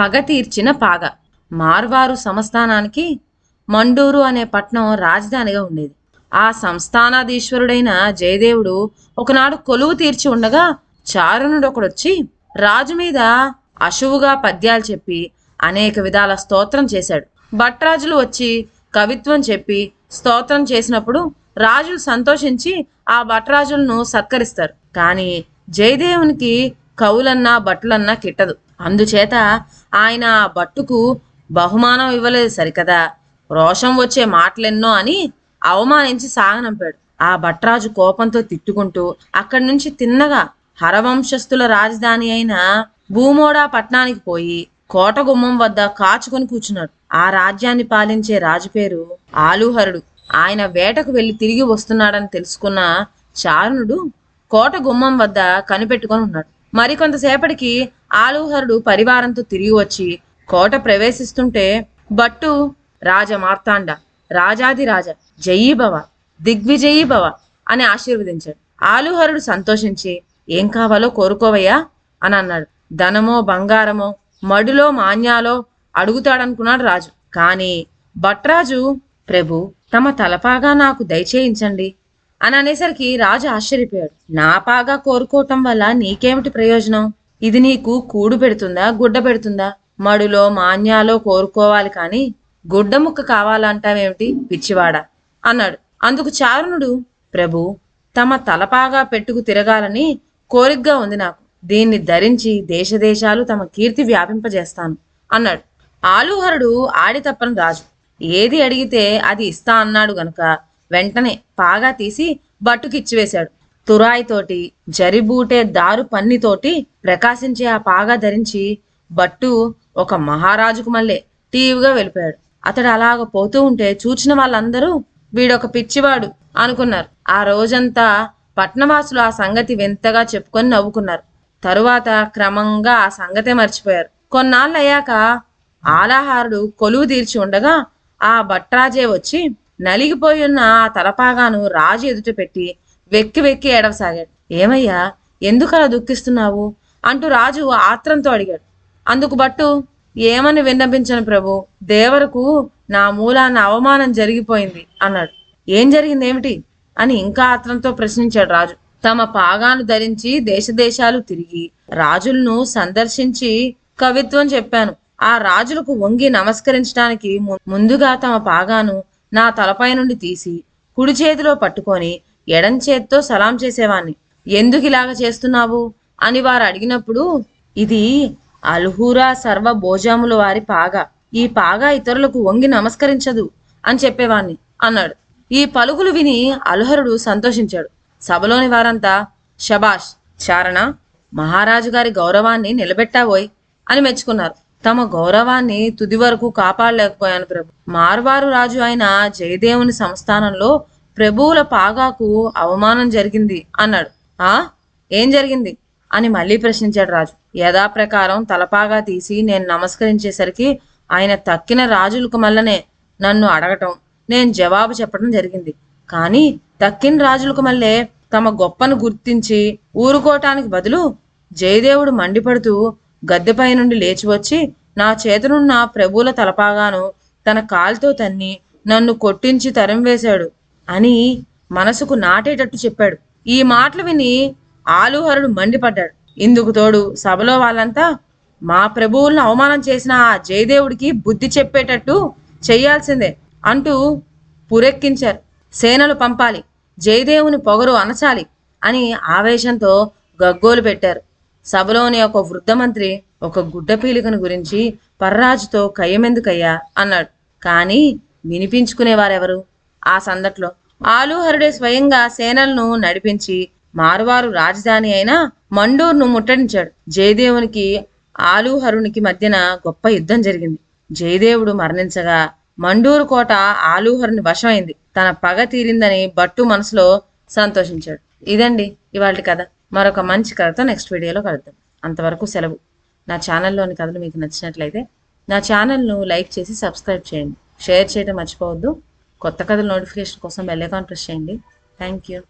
పగ తీర్చిన పాగ. మార్వారు సంస్థానానికి మండూరు అనే పట్నం రాజధానిగా ఉండేది. ఆ సంస్థానాధీశ్వరుడైన జయదేవుడు ఒకనాడు కొలువు తీర్చి ఉండగా చారుణుడు ఒకడొచ్చి రాజు మీద అశువుగా పద్యాలు చెప్పి అనేక విధాల స్తోత్రం చేశాడు. భట్రాజులు వచ్చి కవిత్వం చెప్పి స్తోత్రం చేసినప్పుడు రాజులు సంతోషించి ఆ భట్రాజులను సత్కరిస్తారు. కానీ జయదేవునికి కవులన్నా భట్లన్నా కిట్టదు. అందుచేత ఆయన ఆ భట్టుకు బహుమానం ఇవ్వలేదు సరికదా. రోషం వచ్చే మాటలెన్నో అని అవమానించి సాగనంపాడు. ఆ భట్రాజు కోపంతో తిట్టుకుంటూ అక్కడి నుంచి తిన్నగా హరవంశస్థుల రాజధాని అయిన భూమోడా పట్నానికి పోయి కోట గుమ్మం వద్ద కాచుకొని కూర్చున్నాడు. ఆ రాజ్యాన్ని పాలించే రాజు పేరు ఆలుహరుడు. ఆయన వేటకు వెళ్ళి తిరిగి వస్తున్నాడని తెలుసుకున్న చారుణుడు కోట గుమ్మం వద్ద కనిపెట్టుకొని ఉన్నాడు. మరికొంతసేపటికి ఆలుహరుడు పరివారంతో తిరిగి వచ్చి కోట ప్రవేశిస్తుంటే బట్టు రాజ మార్తాండ రాజాది రాజ జయీ భవ దిగ్విజయీ భవ అని ఆశీర్వదించాడు. ఆలుహరుడు సంతోషించి ఏం కావాలో కోరుకోవయ్యా? అని అన్నాడు. ధనమో బంగారమో మడులో మాన్యాలో అడుగుతాడనుకున్నాడు రాజు. కానీ భట్రాజు ప్రభు తమ తలపాగా నాకు దయచేయించండి అని అనేసరికి రాజు ఆశ్చర్యపోయాడు. నా పాగా కోరుకోవటం వల్ల నీకేమిటి ప్రయోజనం? ఇది నీకు కూడు పెడుతుందా గుడ్డ పెడుతుందా? మడులో మాన్యాలో కోరుకోవాలి కానీ గుడ్డ ముక్క కావాలంటావేమిటి? పిచ్చివాడా అన్నాడు. అందుకు చారుణుడు ప్రభు తమ తలపాగా పెట్టుకు తిరగాలని కోరికగా ఉంది నాకు. దీన్ని ధరించి దేశదేశాలు తమ కీర్తి వ్యాపింపజేస్తాను అన్నాడు. ఆలుహరుడు ఆడి తప్పని రాజు. ఏది అడిగితే అది ఇస్తా అన్నాడు గనుక వెంటనే పాగా తీసి బట్టుకిచ్చివేశాడు. తురాయితోటి జరిబూటే దారు పన్నితోటి ప్రకాశించే ఆ పాగా ధరించి బట్టు ఒక మహారాజుకు మళ్ళీ టీవీగా వెళ్ళిపోయాడు. అతడు అలాగ పోతూ ఉంటే చూచిన వాళ్ళందరూ వీడొక పిచ్చివాడు అనుకున్నారు. ఆ రోజంతా పట్నవాసులు ఆ సంగతి వింతగా చెప్పుకొని నవ్వుకున్నారు. తరువాత క్రమంగా ఆ సంగతే మర్చిపోయారు. కొన్నాళ్ళు అయ్యాక ఆలాహారుడు కొలువు తీర్చి ఉండగా ఆ భట్రాజే వచ్చి నలిగిపోయి ఉన్న ఆ తలపాగాను రాజు ఎదుట పెట్టి వెక్కి వెక్కి ఏడవసాగాడు. ఏమయ్యా ఎందుకలా దుఃఖిస్తున్నావు? అంటూ రాజు ఆత్రంతో అడిగాడు. అందుకు బట్టు ఏమని విన్నపించను ప్రభు దేవరకు నా మూలాన అవమానం జరిగిపోయింది అన్నాడు. ఏం జరిగింది ఏమిటి అని ఇంకా ఆత్రంతో ప్రశ్నించాడు రాజు. తమ పాగాను ధరించి దేశదేశాలు తిరిగి రాజులను సందర్శించి కవిత్వం చెప్పాను. ఆ రాజులకు వంగి నమస్కరించడానికి ముందుగా తమ పాగాను నా తలపై నుండి తీసి కుడి చేతిలో పట్టుకొని ఎడం చేత్తో సలాం చేసేవాణ్ణి. ఎందుకు ఇలాగ చేస్తున్నావు? అని వారు అడిగినప్పుడు ఇది అల్హూరా సర్వ భోజాముల వారి పాగా. ఈ పాగా ఇతరులకు వంగి నమస్కరించదు అని చెప్పేవాణ్ణి అన్నాడు. ఈ పలుకులు విని అల్హరుడు సంతోషించాడు. సభలోని వారంతా షబాష్ చారణ మహారాజు గారి గౌరవాన్ని నిలబెట్టావోయ్ అని మెచ్చుకున్నారు. తమ గౌరవాన్ని తుది వరకు కాపాడలేకపోయాను ప్రభు. మార్వారు రాజు అయిన జయదేవుని సంస్థానంలో ప్రభువుల పాగాకు అవమానం జరిగింది అన్నాడు. ఆ? ఏం జరిగింది? అని మళ్ళీ ప్రశ్నించాడు రాజు. యథాప్రకారం తలపాగా తీసి నేను నమస్కరించేసరికి ఆయన తక్కిన రాజులకు మల్లనే నన్ను అడగటం నేను జవాబు చెప్పడం జరిగింది. కానీ తక్కిన రాజులకు మల్లె తమ గొప్పను గుర్తించి ఊరుకోవటానికి బదులు జయదేవుడు మండిపడుతూ గద్దెపై నుండి లేచి వచ్చి నా చేతనున్న ప్రభువుల తలపాగాను తన కాలుతో తన్ని నన్ను కొట్టించి తరం వేశాడు అని మనసుకు నాటేటట్టు చెప్పాడు. ఈ మాటలు విని ఆలుహరుడు మండిపడ్డాడు. ఇందుకు తోడు సభలో వాళ్ళంతా మా ప్రభువులను అవమానం చేసిన ఆ జయదేవుడికి బుద్ధి చెప్పేటట్టు చెయ్యాల్సిందే అంటూ పురెక్కించారు. సేనలు పంపాలి జయదేవుని పొగరు అనచాలి అని ఆవేశంతో గగ్గోలు పెట్టారు. సభలోని ఒక వృద్ధ మంత్రి ఒక గుడ్డ పీలికను గురించి పర్రాజుతో కయ్యమెందుకయ్యా అన్నాడు. కానీ వినిపించుకునేవారెవరు? ఆ సందట్లో ఆలూహరుడే స్వయంగా సేనలను నడిపించి మారువారు రాజధాని అయిన మండూర్ను ముట్టడించాడు. జయదేవునికి ఆలూహరునికి మధ్యన గొప్ప యుద్ధం జరిగింది. జయదేవుడు మరణించగా మండూరు కోట ఆలూహరుని వశమైంది. తన పగ తీరిందని బట్టు మనసులో సంతోషించాడు. ఇదండి ఇవాళ కథ. మరొక మంచి కథతో నెక్స్ట్ వీడియోలో కలుద్దాం. అంతవరకు సెలవు. నా ఛానల్లోని కథలు మీకు నచ్చినట్లయితే నా ఛానల్ను లైక్ చేసి సబ్స్క్రైబ్ చేయండి. షేర్ చేయడం మర్చిపోవద్దు. కొత్త కథల నోటిఫికేషన్ కోసం బెల్ ఐకాన్ ప్రెస్ చేయండి. Thank you